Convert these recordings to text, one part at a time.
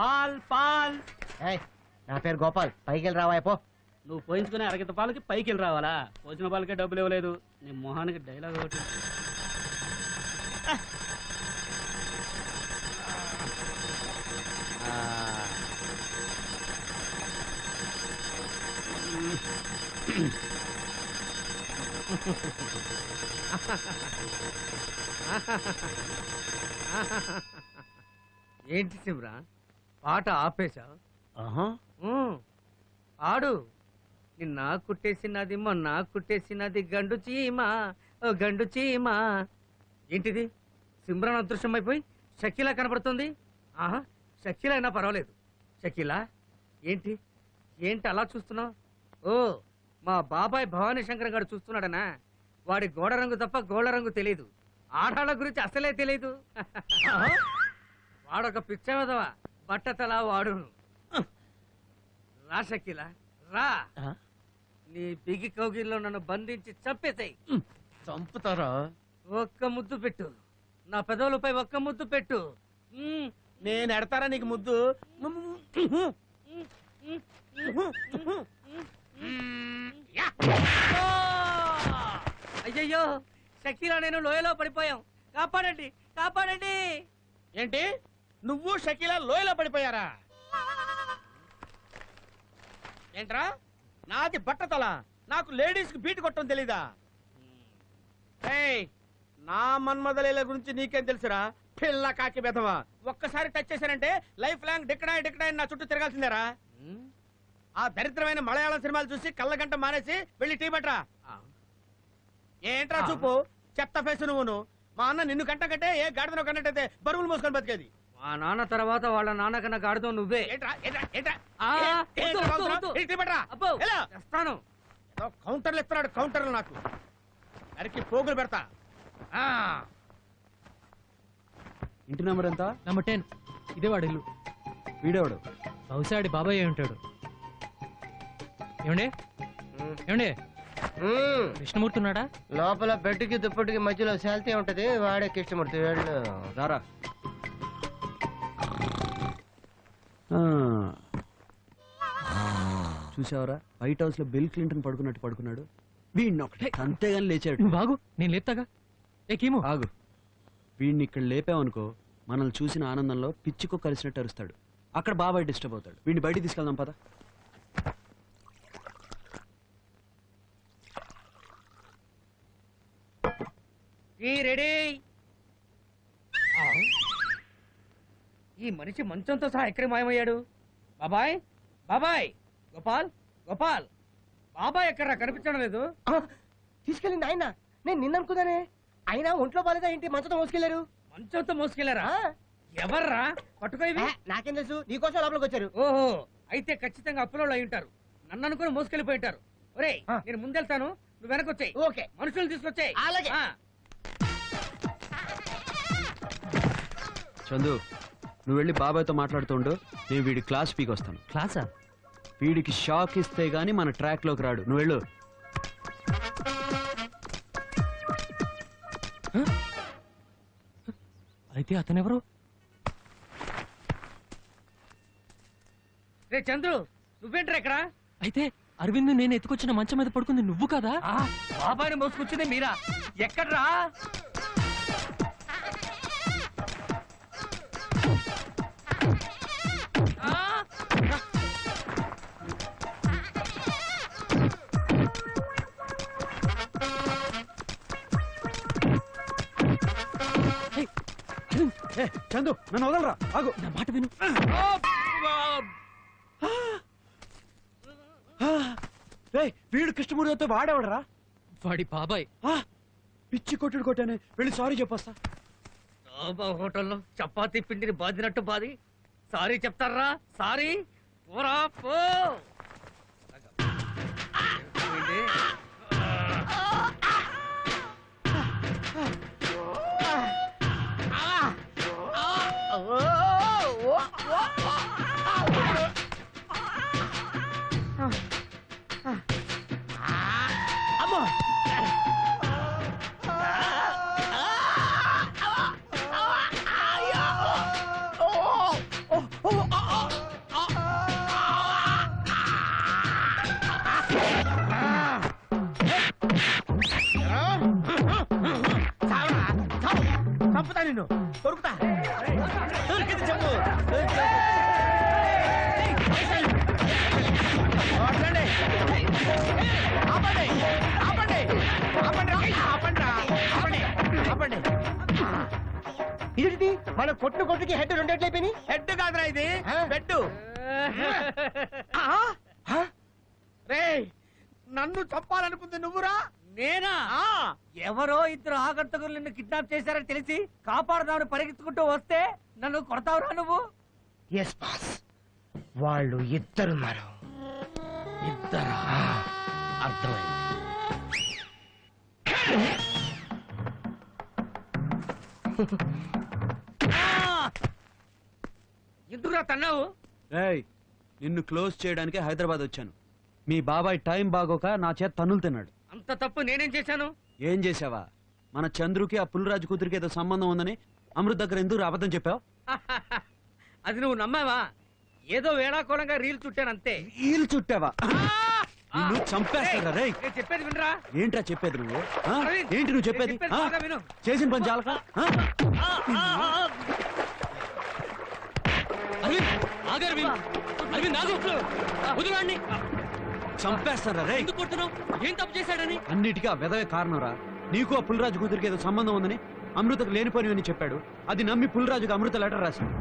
Paul Paul ఏయ్, నా పేరు గోపాల్. పైకి వెళ్ళి రావా పో. నువ్వు పోయించుకునే అరగత పాలకి పైకి వెళ్ళి రావాలా? పోసిన పాలకే డబ్బులు ఇవ్వలేదు. నీ మొహానికి డైలాగ్ ఒకటి. ఏంటి శివరా పాట ఆపేశా. ఆడు నిన్న కుట్టేసినది మొన్న కుట్టేసినది గండు చీమ ఓ గండు చీమ. ఏంటిది? సిమ్రాన్ అదృశ్యం అయిపోయి షకీలా కనబడుతుంది ఆహా షకీలా అయినా పర్వాలేదు. షకీలా? ఏంటి? ఏంటి అలా చూస్తున్నావు? ఓ మా బాబాయ్ భవానీ శంకర్ గారు చూస్తున్నాడనా? వాడి గోడ రంగు తప్ప గోడ రంగు తెలియదు ఆడాళ్ళ గురించి అసలే తెలియదు వాడొక పిచ్చవదవా బట్టతలా వాడును. రా షకీలా రా? నీ బిగి కౌగిల్లో నన్ను బంధించి చంపేసాయి. చంపుతారా? ఒక్క ముద్దు పెట్టు. నా పెదవులపై ఒక్క ముద్దు పెట్టు. నేను ఎడతారా నీకు ముద్దు! అయ్యయ్యో! షకీలా నేను లోయలో పడిపోయాం. కాపాడండి కాపాడండి! ఏంటి? నువ్వు షకీలా లోయలో పడిపోయారా? ఏంట్రా? నాది బట్టతల. నాకు లేడీస్కి బీట్ కొట్టడం తెలీదా? నా మన్మదలీల గురించి నీకేం తెలుసురా? పిల్ల కాకి బెదవా. ఒక్కసారి టచ్ చేశానంటే లైఫ్ లాంగ్ డిక్కడాయి డిక్కడాయి నా చుట్టూ తిరగాల్సిందేరా. ఆ దరిద్రమైన మలయాళం సినిమాలు చూసి కళ్ళగంట మానేసి వెళ్ళి టీ పట్రా ఆ. ఏంట్రా చూపు? చెత్త ఫేసు నువ్వును. మా అన్న నిన్ను కంట కంటే ఏ గాడిదను కన్నట్టయితే బరువులు మోసుకొని బతికేది. మా నాన్న తర్వాత వాళ్ళ నాన్న కన్నా గాడితో నువ్వే. కౌంటర్లు ఇస్తున్నాడు కౌంటర్లు నాకు. నరికి పోగులు పెడతా. ఆ. ఇంటి నెంబర్ ఎంత? Number ten. ఇదే వాడి ఇల్లు. వీడేవాడు? బహుశా ఆడి బాబాయ్ ఉంటాడు. ఏమండి? ఏమండి? కృష్ణమూర్తి ఉన్నాడా? లోపల బెడ్కి దుప్పటికి మధ్యలో శాల్తీ ఉంటది వాడే కృష్ణమూర్తి వెళ్ళు. రారా. చూసావరా? వైట్ హౌస్లో బిల్ క్లింటన్ పడుకున్నట్టు పడుకున్నాడు. వీడిని ఒకటే అంతేగాని లేచాడు. నువ్వు బాగు నేను లేపుతాగా. ఆగు. వీడిని ఇక్కడ లేపావనుకో మనల్ని చూసిన ఆనందంలో పిచ్చికో కలిసినట్టు అరుస్తాడు. అక్కడ బాబాయ్ డిస్టర్బ్ అవుతాడు. వీడిని బయటికి తీసుకెళ్దాం పద. రెడీ. ఈ మనిషి మంచంతో సహా ఎక్కడ మాయమయ్యాడు? బాబాయ్? బాబాయ్! గోపాల్? గోపాల్! బాబాయ్ ఎక్కడ కనిపించడం లేదు. తీసుకెళ్ళింది ఆయన. నేను నిన్న అనుకున్నానే. అయినా ఒంట్లో బాలేదా ఏంటి? మంచతో మోసుకెళ్ళారు మంచంతో మోసుకెళ్ళారా ఎవర్రా? పట్టుకో ఇవి. నాకేం తెలుసు. నీకోసం లోపలికి వచ్చారు. ఓహో అయితే ఖచ్చితంగా అప్పులో అయి ఉంటారు. నన్ను అనుకుని మోసుకెళ్ళిపోయి ఉంటారు. ఒరేయ్ ఆ. నేను ముందెళ్తాను. నువ్వు వెనకొచ్చాయి. ఓకే. మనుషులు తీసుకొచ్చాయి. అలాగే. చందు నువ్వు వెళ్ళి బాబాయ్తో మాట్లాడుతుండు నేను వీడి క్లాస్ పీకి వస్తాను. క్లాసా? వీడికి షాక్ ఇస్తే గానీ మన ట్రాక్లోకి రాడు. నువ్వు వెళ్ళు. అయితే అతనెవరు? రే చంద్రు నువ్వేంట్రా ఇక్కడ? అయితే అరవింద్ నేను ఎత్తుకొచ్చిన మంచం మీద పడుకుంది నువ్వు కదా? ఆ, బాబాయ్ని మోసుకొచ్చింది మీరా. ఎక్కడ్రా? చందు నన్ను వదలరా. ఆగు. నా మాట విను. రే వీడు కృష్ణమూర్తితో వాడేవాడరా? వాడి బాబాయ్. ఆ, పిచ్చి కొట్టుడు కొట్టానే వెళ్ళి సారీ చెప్పొస్తా. డాబా హోటల్లో చపాతీ పిండిని బాదినట్టు బాది సారీ చెప్తారా? సారీ? పోరా పో. కొడతా నేను దొరుకుతా? దొరికింది చెప్పు. ఇది మన కొట్టు కొట్టుకి హెడ్ రెండేట్లయిపోయి హెడ్ కాదురా ఇది. బెట్టు రే నన్ను చెప్పాలనుకుంది నువ్వురా? నేనా? ఆ. ఎవరో ఇద్దరు ఆగంతకులు నిన్ను కిడ్నాప్ చేశారని తెలిసి కాపాడుదామని పరిగెత్తుకుంటూ వస్తే నన్ను కొడతావురా నువ్వు? ఎస్ బాస్ వాళ్ళు ఇద్దరున్నారు ఇద్దరా? అర్థమైంది. ఎందుకురా తన్నావు? ఏయ్ నిన్ను క్లోజ్ చేయడానికి హైదరాబాద్ వచ్చాను. మీ బాబాయ్ టైం బాగోక నా చేత తన్నులు తిన్నాడు. అంత తప్పు నేనేం చేశాను? ఏం చేసావా మన చంద్రుకి ఆ పుల్లరాజు కూతురికి ఏదో సంబంధం ఉందని అమృత్ దగ్గర ఎందుకు అబద్ధం చెప్పావు? అది నువ్వు నమ్మావా? ఏదో వేళాకోళంగా రీల్ చుట్టాను అంతే. ఈలు చుట్టావా? నిన్ను చంపేస్తారా రేయ్! నేను చెప్పేది వినరా? ఏంట్రా చెప్పేది నువ్వు? ఆ? అరవింద్, ఏంటి నువ్వు నేను చెప్పేది? చెప్పేది ఆ? బాగా విను. చేసిన పని చాలక ఆ? అరవింద్ ఆగు అరవింద్ అరవింద్ ఆగు. వదిలాడిని చంపేస్తారా రే? ఎందుకు కొడుతున్నావు? ఏం తప్పు చేశాడని? అన్నిటికీ ఆ వెదవే కారణంరా. నీకు ఆ పుల్లరాజు కూతురికి ఏదో సంబంధం ఉందని అమృతకు లేనిపోని అని చెప్పాడు. అది నమ్మి పుల్లరాజుకు అమృత లెటర్ రాసింది.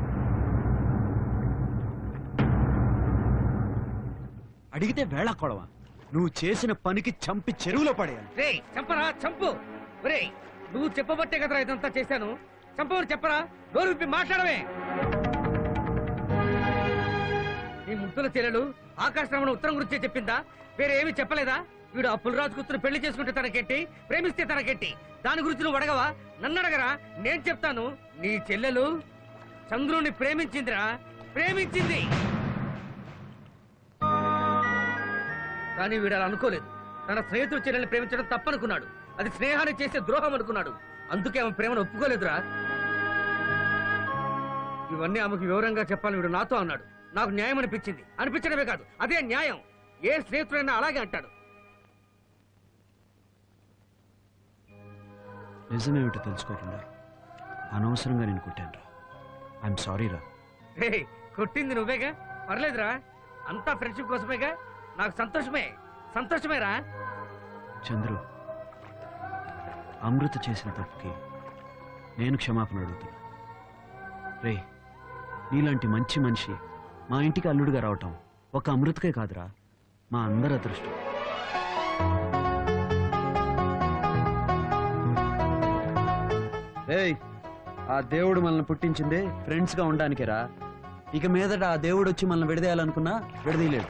అడిగితే వేళ కొడవా. నువ్వు చేసిన పనికి చంపి చెరువులో పడేయాలి. రే చంపరా? చంపు. రే నువ్వు చెప్పబట్టే కదరా ఇదంతా చేశాను. చంపవని చెప్పరా? నోరు విప్పి మాట్లాడవే. ముద్దుల చెల్లెలు ఆకాశరామణ ఉత్తరం గురించి చెప్పిందా? వేరే చెప్పలేదా? వీడు ఆ పులిరాజు కూతురు పెళ్ళి చేసుకుంటే తనకెట్టి ప్రేమిస్తే తనకెట్టి దాని గురించి నువ్వు అడగవా? నన్ను అడగరా? నేను చెప్తాను. నీ చెల్లెలు చంద్రుణ్ణి ప్రేమించిందిరా. ప్రేమించింది. కానీ వీడు అలా అనుకోలేదు. తన స్నేహితుడు చెల్లెల్ని ప్రేమించడం తప్పనుకున్నాడు. అది స్నేహాన్ని చేసే ద్రోహం అనుకున్నాడు. అందుకే ఆమె ప్రేమను ఒప్పుకోలేదురా. ఇవన్నీ ఆమెకు వివరంగా చెప్పాలని వీడు నాతో అన్నాడు. నాకు న్యాయం అనిపించింది. అనిపించడమే కాదు అదే న్యాయం. ఏ స్నేహితుడైనా అలాగే అంటాడు. నిజమేమిటో తెలుసుకోకుండా అనవసరంగా నేను కొట్టాను రా. ఐఎమ్ సారీ రా. రే కొట్టింది నువ్వేగా? పర్లేదురా. అంతా ఫ్రెండ్షిప్ కోసమేగా? నాకు సంతోషమే. సంతోషమేరా చంద్రు అమృత చేసిన తప్పుకి నేను క్షమాపణ అడుగుతున్నా. రే నీలాంటి మంచి మనిషి మా ఇంటికి అల్లుడుగా రావటం ఒక అమృతకే కాదురా. మా అందరి అదృష్టం. ఏయ్ ఆ దేవుడు మనల్ని పుట్టించింది ఫ్రెండ్స్గా ఉండడానికేరా. ఇక మీదట ఆ దేవుడు వచ్చి మనల్ని విడదీయాలనుకున్నా విడదీయలేడు